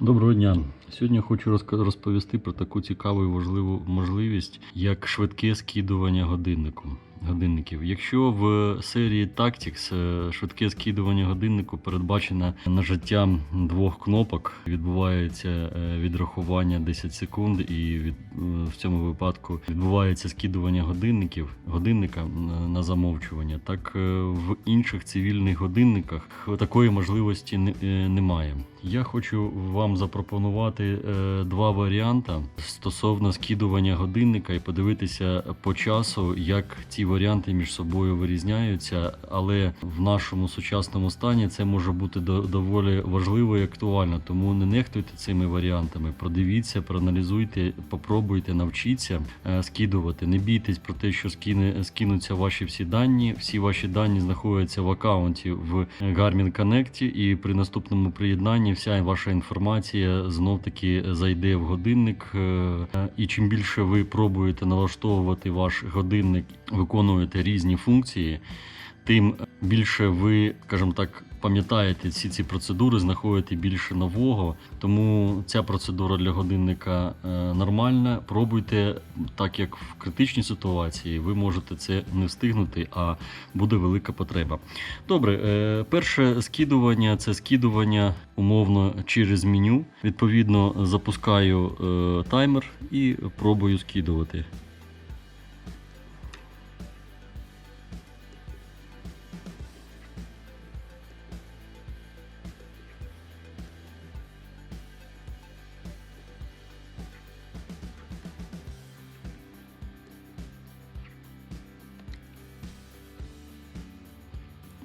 Доброго дня. Сьогодні хочу розповісти про таку цікаву і важливу можливість, як швидке скидування годиннику. Годинників. Якщо в серії Tactics е, швидке скидування годиннику передбачено нажиттям двох кнопок, відбувається е, відрахування 10 секунд, і від, е, в цьому випадку відбувається скидування годинників, годинника на замовчування, так в інших цивільних годинниках такої можливості немає. Я хочу вам запропонувати два варіанти стосовно скидування годинника і подивитися по часу, як ці варіанти між собою вирізняються. Але в нашому сучасному стані це може бути до- доволі важливо і актуально. Тому не нехтуйте цими варіантами. Продивіться, проаналізуйте, попробуйте, навчіться е, скидувати. Не бійтесь про те, що скине, скинуться ваші всі дані. Всі ваші дані знаходяться в аккаунті в Garmin Connect, і при наступному приєднанні вся ваша інформація знов таки зайде в годинник. е, І чим більше ви пробуєте налаштовувати ваш годинник, виконуєте різні функції, тим більше ви, скажімо так, пам'ятаєте всі ці процедури, знаходите більше нового. Тому ця процедура для годинника е, нормальна. Пробуйте, так як в критичній ситуації ви можете це не встигнути, а буде велика потреба. Добре, е, перше скидування це скидування умовно через меню. Відповідно, запускаю е, таймер і пробую скидувати.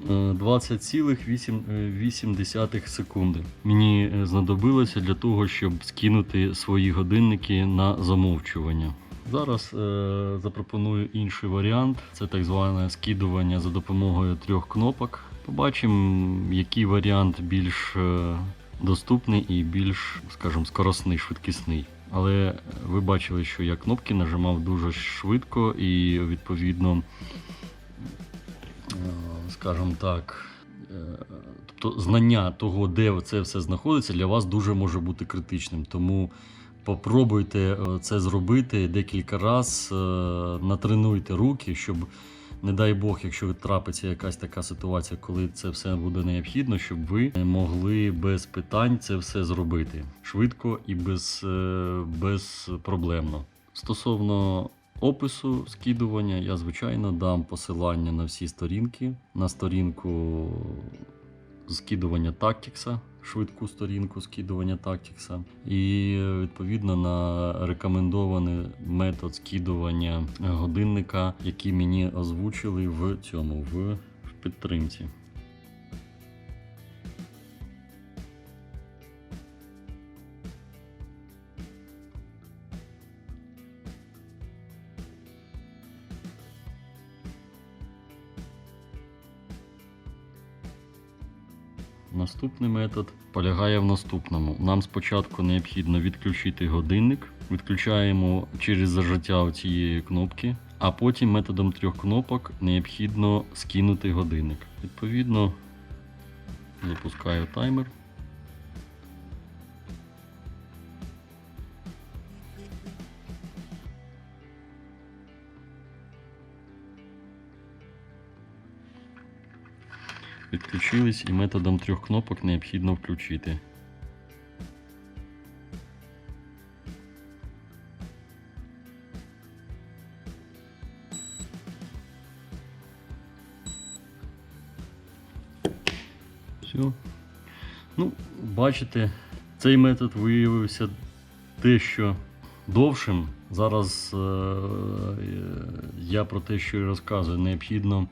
20,8 секунди. Мені е, знадобилося для того, щоб скинути свої годинники на замовчування. Зараз е, запропоную інший варіант. Це так зване скидування за допомогою трьох кнопок. Побачимо, який варіант більш е, доступний і більш, скажімо, скоросний, швидкісний. Але ви бачили, що я кнопки нажимав дуже швидко і відповідно е, скажімо так, е, тобто знання того, де це все знаходиться, для вас дуже може бути критичним. Тому попробуйте е, це зробити декілька разів, натренуйте руки, щоб, не дай Бог, якщо трапиться якась така ситуація, коли це все буде необхідно, щоб ви могли без питань це все зробити швидко і без, е, безпроблемно. Стосовно опису скидування я, звичайно, дам посилання на всі сторінки. На сторінку скидування Tactics, швидку сторінку скидування Tactics, і відповідно на рекомендований метод скидування годинника, який мені озвучили в цьому в підтримці. Наступний метод полягає в наступному. Нам спочатку необхідно відключити годинник, відключаємо через зажаття цієї кнопки, а потім методом трьох кнопок необхідно скинути годинник. Відповідно, запускаю таймер. Відключились і методом трьох кнопок необхідно включити. Все. Ну, бачите, цей метод виявився дещо довшим. Зараз е, е, я про те, що і розказую, необхідно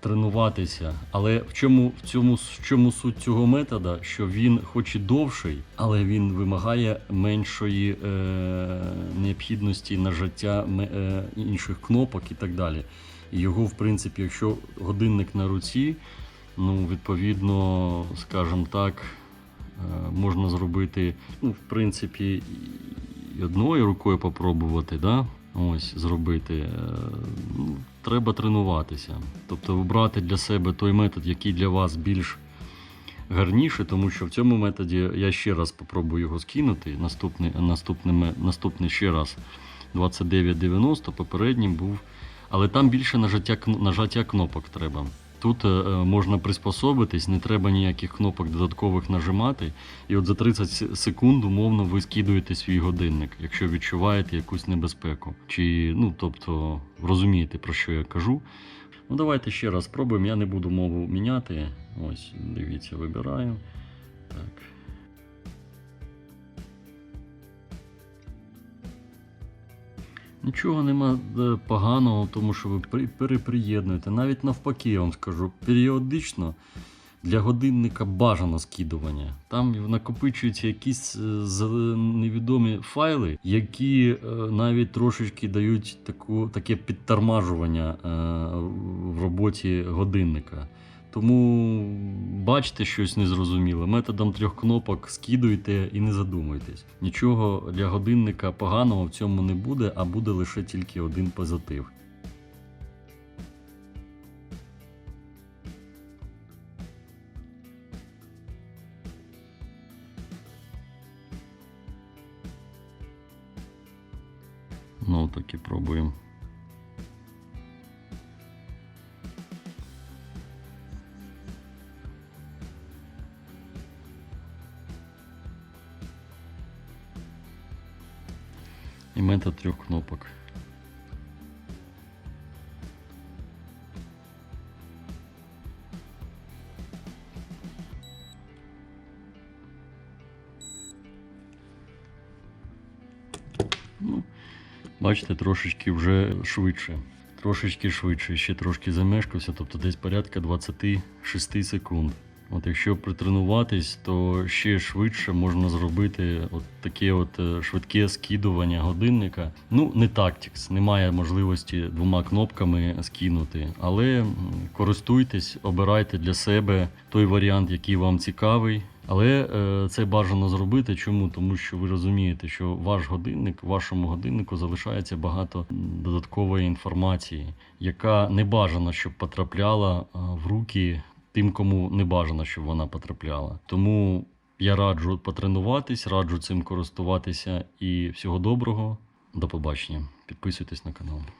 тренуватися. Але в чому, в, цьому, в чому суть цього метода? Що він, хоч і довший, але він вимагає меншої е, необхідності нажаття е, інших кнопок і так далі. Його, в принципі, якщо годинник на руці, ну, відповідно, скажімо так, е, можна зробити, ну, в принципі, одною рукою попробувати, да? Ось зробити. Треба тренуватися. Тобто обрати для себе той метод, який для вас більш гарніше, тому що в цьому методі я ще раз спробую його скинути. Наступний, наступний, наступний ще раз 29,90, попередній був. Але там більше нажаття, нажаття кнопок треба. Тут е, е, можна приспособитись, не треба ніяких кнопок додаткових нажимати. І от за 30 секунд умовно ви скидуєте свій годинник, якщо відчуваєте якусь небезпеку. Чи, ну, тобто, розумієте, про що я кажу. Ну, давайте ще раз спробуємо. Я не буду мову міняти. Ось, дивіться, вибираю. Так. Нічого нема е, поганого тому, що ви при- переприєднуєте. Навіть навпаки, я вам скажу, періодично для годинника бажано скидування. Там накопичуються якісь е, невідомі файли, які е, навіть трошечки дають таку, таке підтормажування в роботі годинника. Тому бачите щось незрозуміле. Методом трьох кнопок скидуйте і не задумуйтесь. Нічого для годинника поганого в цьому не буде, а буде лише тільки один позитив. Ну, так і пробуємо. І метод трьох кнопок. Ну, бачите, трошечки вже швидше. Трошечки швидше, ще трошки замешкався, тобто десь порядка 26 секунд. От якщо притренуватись, то ще швидше можна зробити от таке от е, швидке скидування годинника. Ну, не тактикс, немає можливості двома кнопками скинути, але користуйтесь, обирайте для себе той варіант, який вам цікавий. Але е, це бажано зробити. Чому? Тому що ви розумієте, що ваш годинник, вашому годиннику залишається багато додаткової інформації, яка не бажано, щоб потрапляла в руки тим, кому не бажано, щоб вона потрапляла. Тому я раджу потренуватись, раджу цим користуватися і всього доброго. До побачення. Підписуйтесь на канал.